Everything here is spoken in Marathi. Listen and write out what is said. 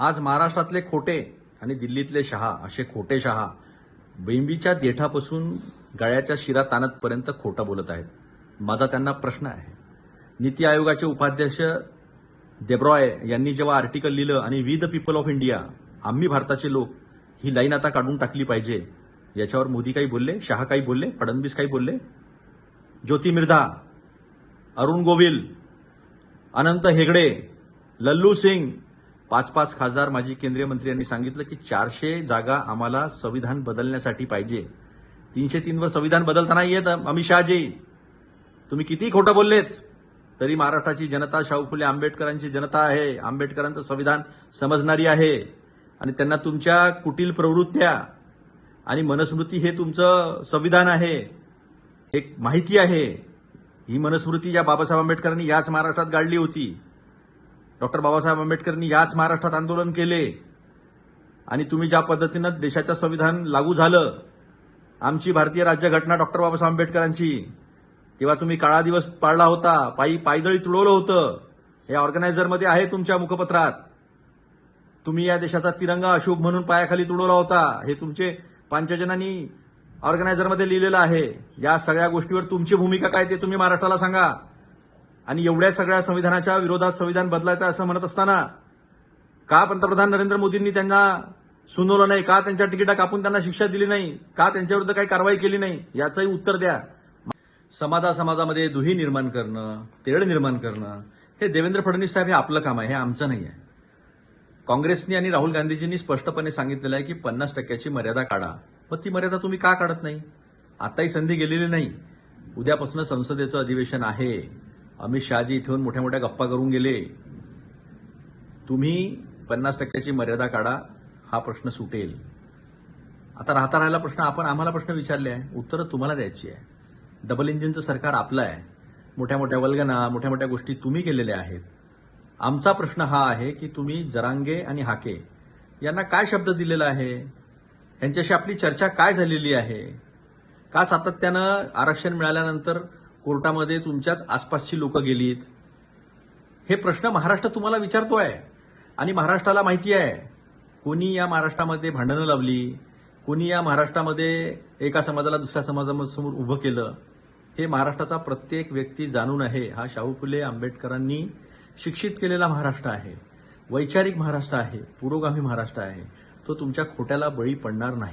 आज महाराष्ट्रातले खोटे आणि दिल्लीतले शहा असे खोटे शहा बेंबीच्या देठापासून गळ्याच्या शिरा ताणतपर्यंत खोटं बोलत आहेत. माझा त्यांना प्रश्न आहे. नीती आयोगाचे उपाध्यक्ष देब्रॉय यांनी जेव्हा आर्टिकल लिहिलं आणि we the people of India आम्ही भारताचे लोक ही लाईन आता काढून टाकली पाहिजे याच्यावर मोदी काही बोलले शहा काही बोलले फडणवीस काही बोलले? ज्योती मिर्धा अरुण गोविल अनंत हेगडे लल्लू सिंग पाच पाच खासदार माजी केंद्रीय मंत्री यांनी सांगितलं की चारशे जागा आम्हाला संविधान बदलण्यासाठी पाहिजे. तीनशे तीनवर संविधान बदलताना येत अमित शहाजी. तुम्ही किती खोटं बोललेत? तरी महाराष्ट्राची जनता शाहू फुले आंबेडकरांची जनता आहे. आंबेडकरांचं संविधान समजणारी आहे. आणि त्यांना तुमच्या कुटील प्रवृत्त्या आणि मनस्मृती हे तुमचं संविधान आहे. हे माहिती आहे. ही मनस्मृती ज्या बाबासाहेब आंबेडकरांनी याच महाराष्ट्रात गाडली होती. डॉक्टर बाबासाहेब आंबेडकरांनी याच महाराष्ट्रात आंदोलन केले. आणि तुम्ही ज्या पद्धतीनं देशाचं संविधान लागू झालं आमची भारतीय राज्यघटना डॉक्टर बाबासाहेब आंबेडकरांची तेव्हा तुम्ही काळा दिवस पाळला होता पायी पायदळी तुडवलं होतं हे ऑर्गनायझरमध्ये आहे तुमच्या मुखपत्रात. तुम्ही या देशाचा तिरंगा अशुभ म्हणून पायाखाली तुडवला होता हे तुमचे पंचजनांनी ऑर्गनायझरमध्ये लिहिलेलं आहे. या सगळ्या गोष्टीवर तुमची भूमिका काय ते तुम्ही महाराष्ट्राला सांगा. आणि एवढ्या सगळ्या संविधानाच्या विरोधात संविधान बदलायचं असं म्हणत असताना का पंतप्रधान नरेंद्र मोदींनी त्यांना सुनवलं नाही? का त्यांच्या तिकिटा कापून त्यांना शिक्षा दिली नाही? का त्यांच्याविरुद्ध काही कारवाई केली नाही? याचंही उत्तर द्या. समाजा समाजामध्ये दुही निर्माण करणं तेढ निर्माण करणं हे देवेंद्र फडणवीस साहेब हे आपलं काम आहे हे आमचं नाही आहे. काँग्रेसनी आणि राहुल गांधीजींनी स्पष्टपणे सांगितलेलं आहे की पन्नास टक्क्याची मर्यादा काढा. पण ती मर्यादा तुम्ही का काढत नाही? आताही संधी गेलेली नाही. उद्यापासून संसदेचं अधिवेशन आहे. अमित शहाजी इथून मोठ्या मोठ्या गप्पा करून गेले. तुम्ही पन्नास टक्क्याची मर्यादा काढा हा प्रश्न सुटेल. आता राहता राहिला प्रश्न आपण आम्हाला प्रश्न विचारले आहे. उत्तरं तुम्हाला द्यायची आहे. डबल इंजिनचं सरकार आपलं आहे. मोठ्या मोठ्या वल्गना मोठ्या मोठ्या गोष्टी तुम्ही केलेल्या आहेत. आमचा प्रश्न हा आहे की तुम्ही जरांगे आणि हाके यांना काय शब्द दिलेला आहे? यांच्याशी आपली चर्चा काय झालेली आहे? का सातत्यानं आरक्षण मिळाल्यानंतर कोर्टामध्ये तुमच्याच आसपासची लोक गेलीत. हे प्रश्न महाराष्ट्र तुम्हाला विचारतोय. आणि महाराष्ट्राला माहिती आहे. कोणी या महाराष्ट्रामध्ये भांडणं लावली? कोणी या महाराष्ट्रामध्ये एका समाजाला दुसऱ्या समाजासमोर उभं केलं? हे महाराष्ट्राचा प्रत्येक व्यक्ती जाणून आहे. हा शाहू फुले आंबेडकरांनी शिक्षित केलेला महाराष्ट्र आहे. वैचारिक महाराष्ट्र आहे. पुरोगामी महाराष्ट्र आहे. तो तुमच्या खोट्याला बळी पडणार नाही.